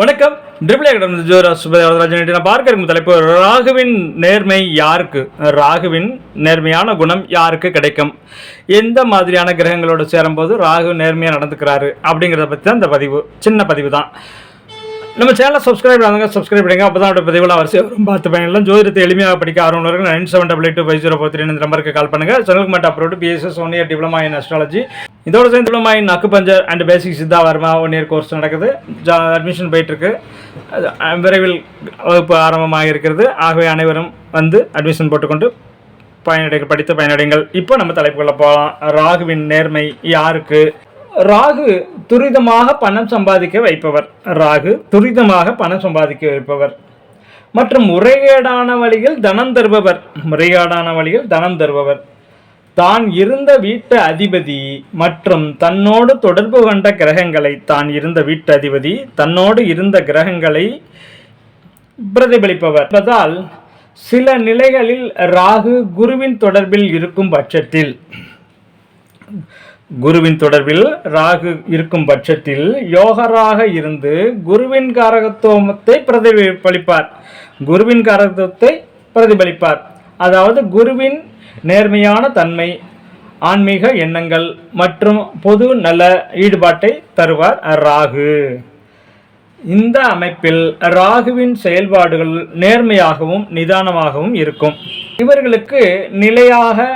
வணக்கம். ட்ரிபிள் ஜோரா சுபதேவராஜன் நான் பார்க்க இருக்கும் தலைப்பு ராகுவின் நேர்மை யாருக்கு? ராகுவின் நேர்மையான குணம் யாருக்கு கிடைக்கும்? எந்த மாதிரியான கிரகங்களோடு சேரும்போது ராகு நேர்மையாக நடந்துக்கிறாரு அப்படிங்கிறத பற்றி தான் இந்த பதிவு சின்ன பதிவு தான். நம்ம சேனலை சப்ஸ்கிரைப் பண்ணுங்க சப்ஸ்கிரைப் பண்ணுங்க அப்போ தான் பதிவுலாம் வரிசை வரும் பார்த்து பயணம் ஜோதிடத்தை எளிமையாக படிக்க ஆர்வம் nine seven double eight five zero four three இந்த நம்பருக்கு கால் பண்ணுங்க. செனல் மட் அப்ரோட் BSS one year diploma in astrology இதோட சேர்ந்து diploma in acupuncture and basic Siddha Varma one year course நடக்குது. ஜா அட்மிஷன் போயிட்டுருக்கு. விரைவில் வகுப்பு ஆரம்பமாக இருக்கிறது ஆகவே அனைவரும் வந்து அட்மிஷன் போட்டுக்கொண்டு பயனடைகள் படித்து பயனடைங்கள். இப்போ நம்ம தலைப்புக்குள்ள போகலாம். ராகுவின் நேர்மை யாருக்கு? ராகு துரிதமாக பணம் சம்பாதிக்க வைப்பவர். ராகு துரிதமாக பணம் சம்பாதிக்க வைப்பவர். மற்றும் முறைகேடான வழியில் தனம் தருபவர். முறைகேடான வழியில் தனம் தருபவர். தான் இருந்த வீட்டு அதிபதி மற்றும் தன்னோடு தொடர்பு கொண்ட கிரகங்களை தான் இருந்த வீட்டு அதிபதி தன்னோடு இருந்த கிரகங்களை பிரதிபலிப்பவர். என்பதால் சில நிலைகளில் ராகு குருவின் தொடர்பில் இருக்கும் பட்சத்தில் குருவின் தொடர்பில் ராகு இருக்கும் பட்சத்தில் யோகராக இருந்து குருவின் காரகத்துவத்தை பிரதிபலிப்பார். குருவின் காரகத்துவத்தை பிரதிபலிப்பார். அதாவது குருவின் நேர்மையான தன்மை ஆன்மீக எண்ணங்கள் மற்றும் பொது நல ஈடுபாட்டை தருவார் ராகு. இந்த அமைப்பில் ராகுவின் செயல்பாடுகள் நேர்மையாகவும் நிதானமாகவும் இருக்கும். இவர்களுக்கு நிலையாக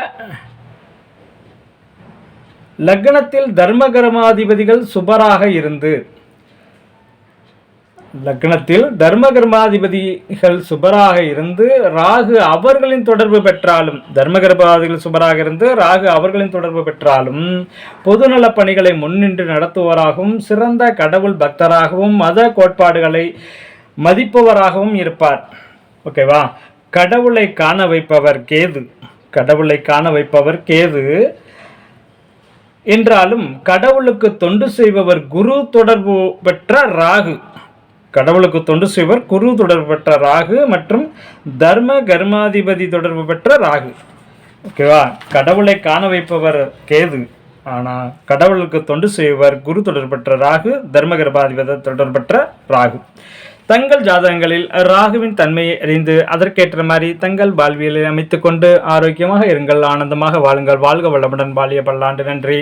லக்னத்தில் தர்மகர்மாதிபதிகள் சுபராக இருந்து லக்னத்தில் தர்ம கர்மாதிபதிகள் சுபராக இருந்து ராகு அவர்களின் தொடர்பு பெற்றாலும் தர்மகர்மாதிகள் சுபராக இருந்து ராகு அவர்களின் தொடர்பு பெற்றாலும் பொதுநல பணிகளை முன்னின்று நடத்துவராகவும் சிறந்த கடவுள் பக்தராகவும் மத கோட்பாடுகளை மதிப்பவராகவும் இருப்பார். ஓகேவா கடவுளை காண வைப்பவர் கேது. கடவுளை காண வைப்பவர் கேது. என்றாலும் கடவுளுக்கு தொண்டு செய்பவர் குரு தொடர்பு பெற்ற ராகு. கடவுளுக்கு தொண்டு செய்வர் குரு தொடர்பு பெற்ற ராகு மற்றும் தர்ம கர்மாதிபதி தொடர்பு பெற்ற ராகு. ஓகேவா கடவுளை காண வைப்பவர் கேது. ஆனால் கடவுளுக்கு தொண்டு செய்வர் குரு தொடர்பற்ற ராகு தர்ம கர்மாதிபதி தொடர்பற்ற ராகு. தங்கள் ஜாதகங்களில் ராகுவின் தன்மையை அறிந்து அதற்கேற்ற மாதிரி தங்கள் வாழ்வியலை அமைத்துக்கொண்டு ஆரோக்கியமாக இருங்கள் ஆனந்தமாக வாழுங்கள் வாழ்க வளமுடன் வாழிய பல்லாண்டு நன்றி.